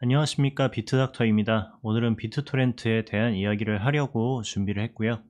안녕하십니까 비트닥터입니다. 오늘은 비트토렌트에 대한 이야기를 하려고 준비를 했고요.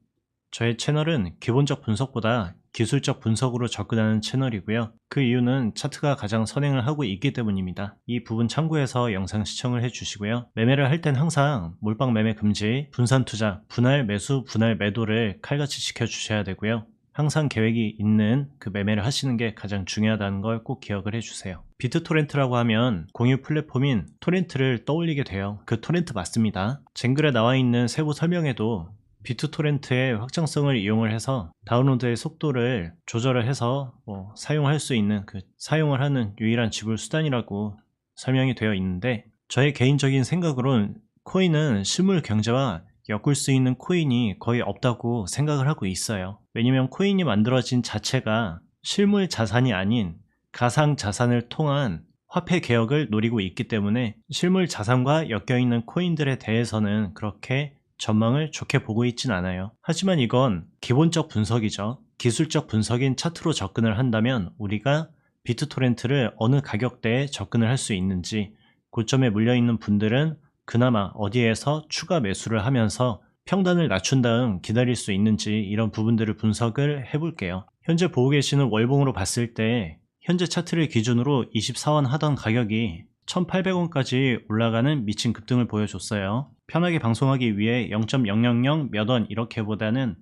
저의 채널은 기본적 분석보다 기술적 분석으로 접근하는 채널이고요. 그 이유는 차트가 가장 선행을 하고 있기 때문입니다. 이 부분 참고해서 영상 시청을 해주시고요. 매매를 할 땐 항상 몰빵 매매 금지, 분산 투자, 분할 매수, 분할 매도를 칼같이 지켜주셔야 되고요. 항상 계획이 있는 그 매매를 하시는 게 가장 중요하다는 걸 꼭 기억을 해주세요. 비트토렌트라고 하면 공유 플랫폼인 토렌트를 떠올리게 돼요. 그 토렌트 맞습니다. 젠글에 나와 있는 세부 설명에도 비트토렌트의 확장성을 이용을 해서 다운로드의 속도를 조절을 해서 뭐 사용할 수 있는 그 사용을 하는 유일한 지불 수단이라고 설명이 되어 있는데 저의 개인적인 생각으로는 코인은 실물 경제와 엮을 수 있는 코인이 거의 없다고 생각을 하고 있어요. 왜냐면 코인이 만들어진 자체가 실물 자산이 아닌 가상 자산을 통한 화폐 개혁을 노리고 있기 때문에 실물 자산과 엮여 있는 코인들에 대해서는 그렇게 전망을 좋게 보고 있진 않아요. 하지만 이건 기본적 분석이죠. 기술적 분석인 차트로 접근을 한다면 우리가 비트토렌트를 어느 가격대에 접근을 할 수 있는지 고점에 물려 있는 분들은 그나마 어디에서 추가 매수를 하면서 평단을 낮춘 다음 기다릴 수 있는지 이런 부분들을 분석을 해볼게요. 현재 보고 계시는 월봉으로 봤을 때 현재 차트를 기준으로 24원 하던 가격이 1800원까지 올라가는 미친 급등을 보여줬어요. 편하게 방송하기 위해 0.000 몇 원 이렇게 보다는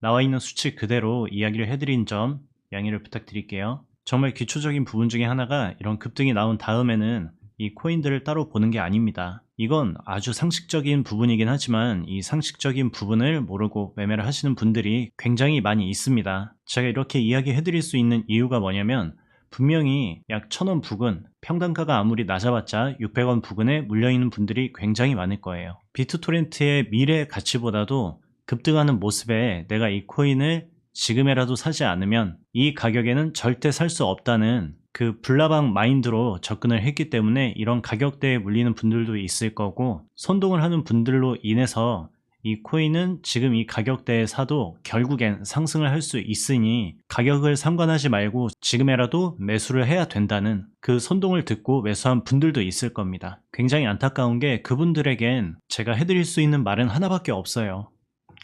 나와 있는 수치 그대로 이야기를 해드린 점 양해를 부탁드릴게요. 정말 기초적인 부분 중에 하나가 이런 급등이 나온 다음에는 이 코인들을 따로 보는 게 아닙니다. 이건 아주 상식적인 부분이긴 하지만 이 상식적인 부분을 모르고 매매를 하시는 분들이 굉장히 많이 있습니다. 제가 이렇게 이야기해 드릴 수 있는 이유가 뭐냐면 분명히 약 1000원 부근, 평단가가 아무리 낮아봤자 600원 부근에 물려있는 분들이 굉장히 많을 거예요. 비트토렌트의 미래 가치보다도 급등하는 모습에 내가 이 코인을 지금이라도 사지 않으면 이 가격에는 절대 살 수 없다는 그 불나방 마인드로 접근을 했기 때문에 이런 가격대에 물리는 분들도 있을 거고 선동을 하는 분들로 인해서 이 코인은 지금 이 가격대에 사도 결국엔 상승을 할 수 있으니 가격을 상관하지 말고 지금이라도 매수를 해야 된다는 그 선동을 듣고 매수한 분들도 있을 겁니다. 굉장히 안타까운 게 그분들에겐 제가 해드릴 수 있는 말은 하나밖에 없어요.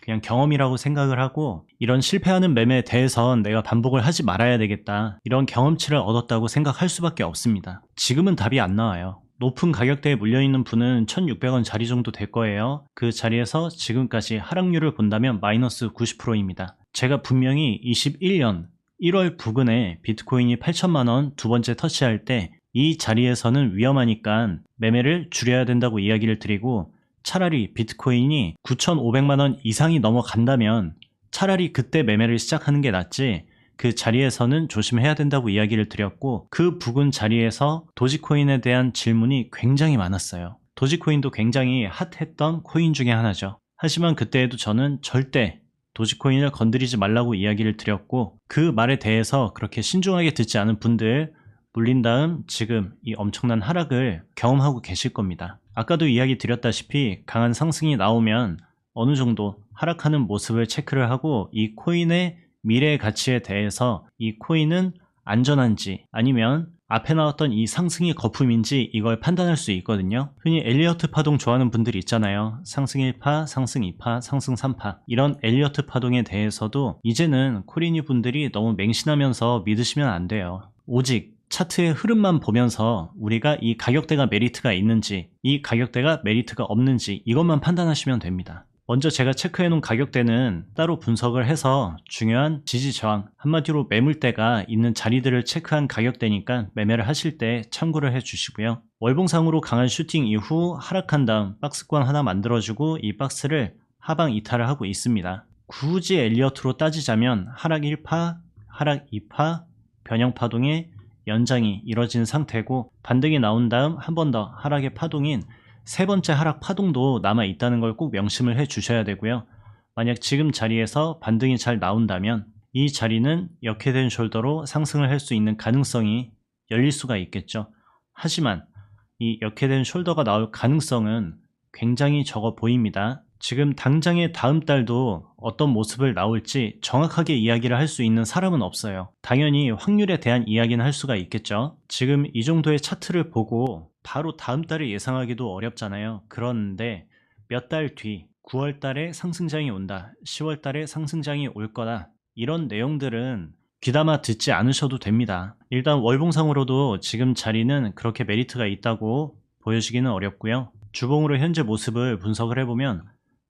그냥 경험이라고 생각을 하고 이런 실패하는 매매에 대해선 내가 반복을 하지 말아야 되겠다. 이런 경험치를 얻었다고 생각할 수밖에 없습니다. 지금은 답이 안 나와요. 높은 가격대에 물려있는 분은 1600원 자리 정도 될 거예요. 그 자리에서 지금까지 하락률을 본다면 마이너스 90%입니다. 제가 분명히 21년 1월 부근에 비트코인이 8천만원 두 번째 터치할 때 이 자리에서는 위험하니까 매매를 줄여야 된다고 이야기를 드리고 차라리 비트코인이 9,500만원 이상이 넘어간다면 차라리 그때 매매를 시작하는 게 낫지 그 자리에서는 조심해야 된다고 이야기를 드렸고 그 부근 자리에서 도지코인에 대한 질문이 굉장히 많았어요. 도지코인도 굉장히 핫했던 코인 중에 하나죠. 하지만 그때에도 저는 절대 도지코인을 건드리지 말라고 이야기를 드렸고 그 말에 대해서 그렇게 신중하게 듣지 않은 분들 물린 다음 지금 이 엄청난 하락을 경험하고 계실 겁니다. 아까도 이야기 드렸다시피 강한 상승이 나오면 어느 정도 하락하는 모습을 체크를 하고 이 코인의 미래의 가치에 대해서 이 코인은 안전한지 아니면 앞에 나왔던 이 상승이 거품인지 이걸 판단할 수 있거든요. 흔히 엘리어트 파동 좋아하는 분들이 있잖아요. 상승 1파, 상승 2파, 상승 3파. 이런 엘리어트 파동에 대해서도 이제는 코리니 분들이 너무 맹신하면서 믿으시면 안 돼요. 오직 차트의 흐름만 보면서 우리가 이 가격대가 메리트가 있는지 이 가격대가 메리트가 없는지 이것만 판단하시면 됩니다. 먼저 제가 체크해 놓은 가격대는 따로 분석을 해서 중요한 지지 저항 한마디로 매물대가 있는 자리들을 체크한 가격대니까 매매를 하실 때 참고를 해 주시고요. 월봉상으로 강한 슈팅 이후 하락한 다음 박스권 하나 만들어주고 이 박스를 하방 이탈을 하고 있습니다. 굳이 엘리어트로 따지자면 하락 1파, 하락 2파, 변형 파동의 연장이 이뤄진 상태고 반등이 나온 다음 한 번 더 하락의 파동인 세 번째 하락 파동도 남아 있다는 걸 꼭 명심을 해 주셔야 되고요. 만약 지금 자리에서 반등이 잘 나온다면 이 자리는 역회된 숄더로 상승을 할 수 있는 가능성이 열릴 수가 있겠죠. 하지만 이 역회된 숄더가 나올 가능성은 굉장히 적어 보입니다. 지금 당장의 다음 달도 어떤 모습을 나올지 정확하게 이야기를 할 수 있는 사람은 없어요. 당연히 확률에 대한 이야기는 할 수가 있겠죠. 지금 이 정도의 차트를 보고 바로 다음 달을 예상하기도 어렵잖아요. 그런데 몇 달 뒤 9월 달에 상승장이 온다. 10월 달에 상승장이 올 거다. 이런 내용들은 귀담아 듣지 않으셔도 됩니다. 일단 월봉상으로도 지금 자리는 그렇게 메리트가 있다고 보여지기는 어렵고요. 주봉으로 현재 모습을 분석을 해보면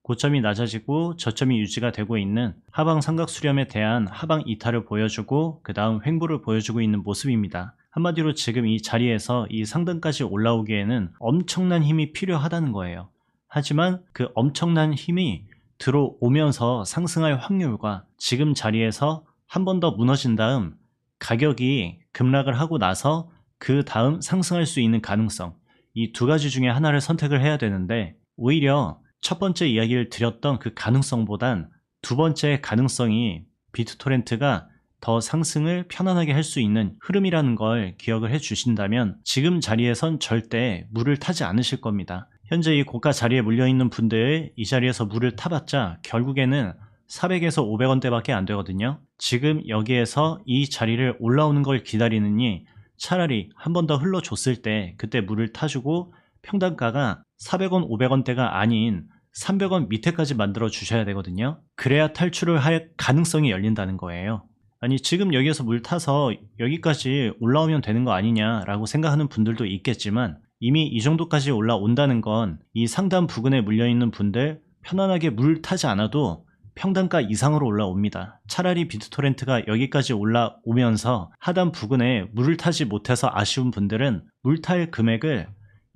고점이 낮아지고 저점이 유지가 되고 있는 하방 삼각 수렴에 대한 하방 이탈을 보여주고 그 다음 횡보를 보여주고 있는 모습입니다. 한마디로 지금 이 자리에서 이 상단까지 올라오기에는 엄청난 힘이 필요하다는 거예요. 하지만 그 엄청난 힘이 들어오면서 상승할 확률과 지금 자리에서 한 번 더 무너진 다음 가격이 급락을 하고 나서 그 다음 상승할 수 있는 가능성 이 두 가지 중에 하나를 선택을 해야 되는데 오히려 첫 번째 이야기를 드렸던 그 가능성보단 두 번째 가능성이 비트토렌트가 더 상승을 편안하게 할 수 있는 흐름이라는 걸 기억을 해 주신다면 지금 자리에선 절대 물을 타지 않으실 겁니다. 현재 이 고가 자리에 물려있는 분들 이 자리에서 물을 타봤자 결국에는 400에서 500원대밖에 안 되거든요. 지금 여기에서 이 자리를 올라오는 걸 기다리느니 차라리 한 번 더 흘러줬을 때 그때 물을 타주고 평단가가 400원, 500원대가 아닌 300원 밑에까지 만들어 주셔야 되거든요. 그래야 탈출을 할 가능성이 열린다는 거예요. 아니, 지금 여기에서 물 타서 여기까지 올라오면 되는 거 아니냐라고 생각하는 분들도 있겠지만 이미 이 정도까지 올라온다는 건 이 상단 부근에 물려있는 분들 편안하게 물 타지 않아도 평단가 이상으로 올라옵니다. 차라리 비트토렌트가 여기까지 올라오면서 하단 부근에 물을 타지 못해서 아쉬운 분들은 물 탈 금액을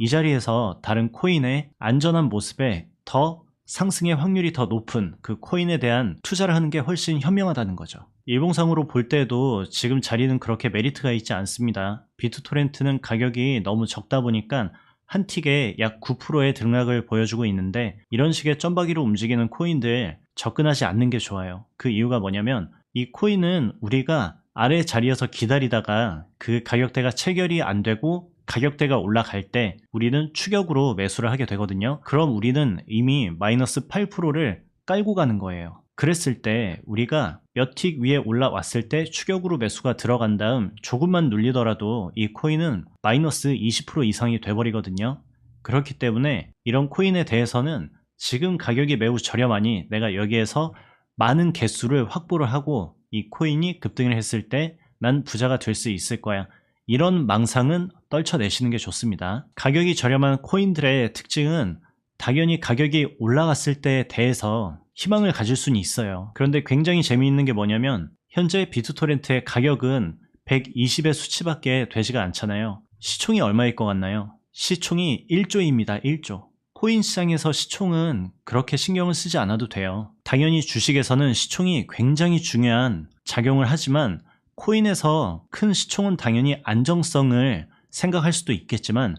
이 자리에서 다른 코인의 안전한 모습에 더 상승의 확률이 더 높은 그 코인에 대한 투자를 하는 게 훨씬 현명하다는 거죠. 일봉상으로 볼 때도 지금 자리는 그렇게 메리트가 있지 않습니다. 비트토렌트는 가격이 너무 적다 보니까 한 틱에 약 9%의 등락을 보여주고 있는데 이런 식의 점박이로 움직이는 코인들 접근하지 않는 게 좋아요. 그 이유가 뭐냐면 이 코인은 우리가 아래 자리에서 기다리다가 그 가격대가 체결이 안 되고 가격대가 올라갈 때 우리는 추격으로 매수를 하게 되거든요. 그럼 우리는 이미 마이너스 8%를 깔고 가는 거예요. 그랬을 때 우리가 몇 틱 위에 올라왔을 때 추격으로 매수가 들어간 다음 조금만 눌리더라도 이 코인은 마이너스 20% 이상이 돼버리거든요. 그렇기 때문에 이런 코인에 대해서는 지금 가격이 매우 저렴하니 내가 여기에서 많은 개수를 확보를 하고 이 코인이 급등을 했을 때 난 부자가 될 수 있을 거야. 이런 망상은 떨쳐내시는 게 좋습니다. 가격이 저렴한 코인들의 특징은 당연히 가격이 올라갔을 때에 대해서 희망을 가질 수는 있어요. 그런데 굉장히 재미있는 게 뭐냐면 현재 비트토렌트의 가격은 120의 수치밖에 되지가 않잖아요. 시총이 얼마일 것 같나요? 시총이 1조입니다. 1조. 코인 시장에서 시총은 그렇게 신경을 쓰지 않아도 돼요. 당연히 주식에서는 시총이 굉장히 중요한 작용을 하지만 코인에서 큰 시총은 당연히 안정성을 생각할 수도 있겠지만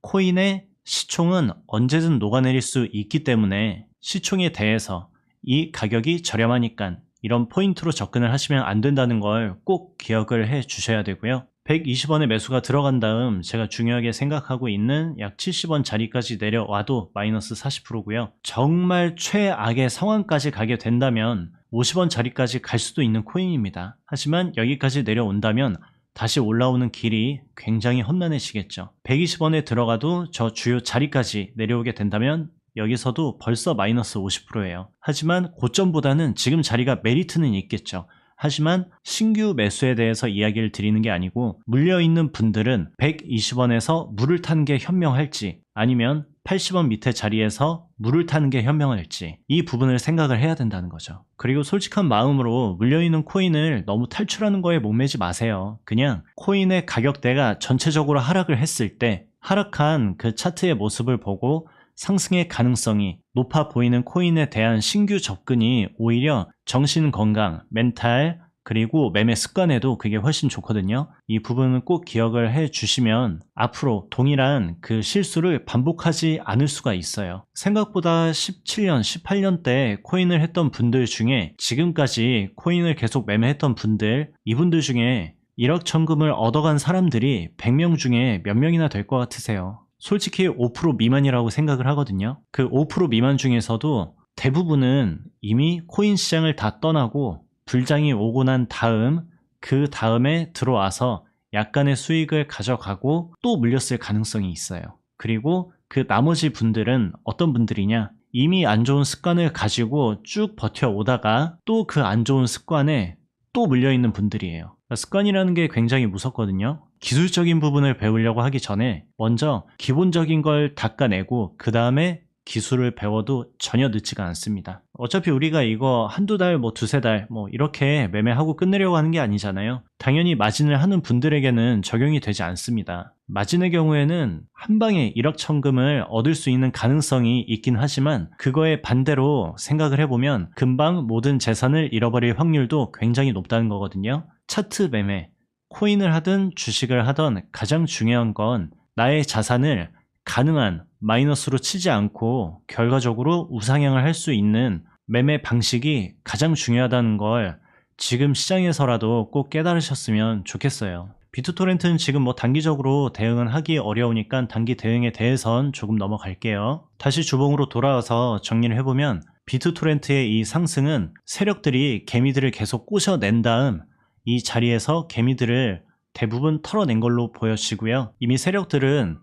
코인의 시총은 언제든 녹아내릴 수 있기 때문에 시총에 대해서 이 가격이 저렴하니까 이런 포인트로 접근을 하시면 안 된다는 걸 꼭 기억을 해 주셔야 되고요. 120원의 매수가 들어간 다음 제가 중요하게 생각하고 있는 약 70원 자리까지 내려와도 마이너스 40%고요. 정말 최악의 상황까지 가게 된다면 50원 자리까지 갈 수도 있는 코인입니다. 하지만 여기까지 내려온다면 다시 올라오는 길이 굉장히 험난해지겠죠. 120원에 들어가도 저 주요 자리까지 내려오게 된다면 여기서도 벌써 마이너스 50%예요. 하지만 고점보다는 지금 자리가 메리트는 있겠죠. 하지만 신규 매수에 대해서 이야기를 드리는 게 아니고 물려있는 분들은 120원에서 물을 타는 게 현명할지 아니면 80원 밑에 자리에서 물을 타는 게 현명할지 이 부분을 생각을 해야 된다는 거죠. 그리고 솔직한 마음으로 물려있는 코인을 너무 탈출하는 거에 목매지 마세요. 그냥 코인의 가격대가 전체적으로 하락을 했을 때 하락한 그 차트의 모습을 보고 상승의 가능성이 높아 보이는 코인에 대한 신규 접근이 오히려 정신 건강, 멘탈, 그리고 매매 습관에도 그게 훨씬 좋거든요. 이 부분은 꼭 기억을 해 주시면 앞으로 동일한 그 실수를 반복하지 않을 수가 있어요. 생각보다 17년, 18년 때 코인을 했던 분들 중에 지금까지 코인을 계속 매매했던 분들, 이분들 중에 1억 천금을 얻어간 사람들이 100명 중에 몇 명이나 될 것 같으세요? 솔직히 5% 미만이라고 생각을 하거든요. 그 5% 미만 중에서도 대부분은 이미 코인 시장을 다 떠나고 불장이 오고 난 다음 그 다음에 들어와서 약간의 수익을 가져가고 또 물렸을 가능성이 있어요. 그리고 그 나머지 분들은 어떤 분들이냐? 이미 안 좋은 습관을 가지고 쭉 버텨오다가 또 그 안 좋은 습관에 또 물려있는 분들이에요. 습관이라는 게 굉장히 무섭거든요. 기술적인 부분을 배우려고 하기 전에 먼저 기본적인 걸 닦아내고 그 다음에 기술을 배워도 전혀 늦지가 않습니다. 어차피 우리가 이거 한두 달, 뭐 두세 달, 뭐 이렇게 매매하고 끝내려고 하는 게 아니잖아요. 당연히 마진을 하는 분들에게는 적용이 되지 않습니다. 마진의 경우에는 한 방에 일확천금을 얻을 수 있는 가능성이 있긴 하지만 그거에 반대로 생각을 해보면 금방 모든 재산을 잃어버릴 확률도 굉장히 높다는 거거든요. 차트 매매, 코인을 하든 주식을 하든 가장 중요한 건 나의 자산을 가능한 마이너스로 치지 않고 결과적으로 우상향을 할 수 있는 매매 방식이 가장 중요하다는 걸 지금 시장에서라도 꼭 깨달으셨으면 좋겠어요. 비트토렌트는 지금 뭐 단기적으로 대응은 하기 어려우니까 단기 대응에 대해선 조금 넘어갈게요. 다시 주봉으로 돌아와서 정리를 해보면 비트토렌트의 이 상승은 세력들이 개미들을 계속 꼬셔낸 다음 이 자리에서 개미들을 대부분 털어낸 걸로 보여지고요. 이미 세력들은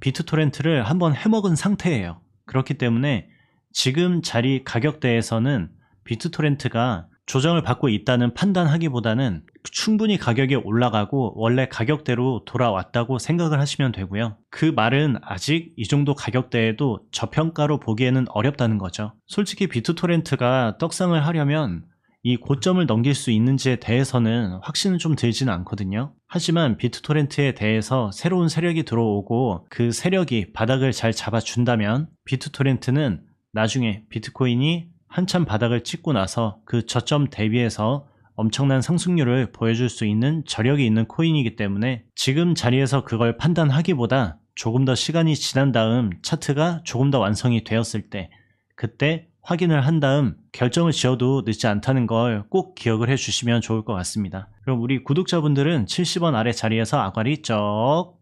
비트토렌트를 한번 해먹은 상태예요. 그렇기 때문에 지금 자리 가격대에서는 비트토렌트가 조정을 받고 있다는 판단하기보다는 충분히 가격이 올라가고 원래 가격대로 돌아왔다고 생각을 하시면 되고요. 그 말은 아직 이 정도 가격대에도 저평가로 보기에는 어렵다는 거죠. 솔직히 비트토렌트가 떡상을 하려면 이 고점을 넘길 수 있는지에 대해서는 확신은 좀 들지는 않거든요. 하지만 비트토렌트에 대해서 새로운 세력이 들어오고 그 세력이 바닥을 잘 잡아준다면 비트토렌트는 나중에 비트코인이 한참 바닥을 찍고 나서 그 저점 대비해서 엄청난 상승률을 보여줄 수 있는 저력이 있는 코인이기 때문에 지금 자리에서 그걸 판단하기보다 조금 더 시간이 지난 다음 차트가 조금 더 완성이 되었을 때 그때 확인을 한 다음 결정을 지어도 늦지 않다는 걸 꼭 기억을 해 주시면 좋을 것 같습니다. 그럼 우리 구독자분들은 70원 아래 자리에서 아가리 쩍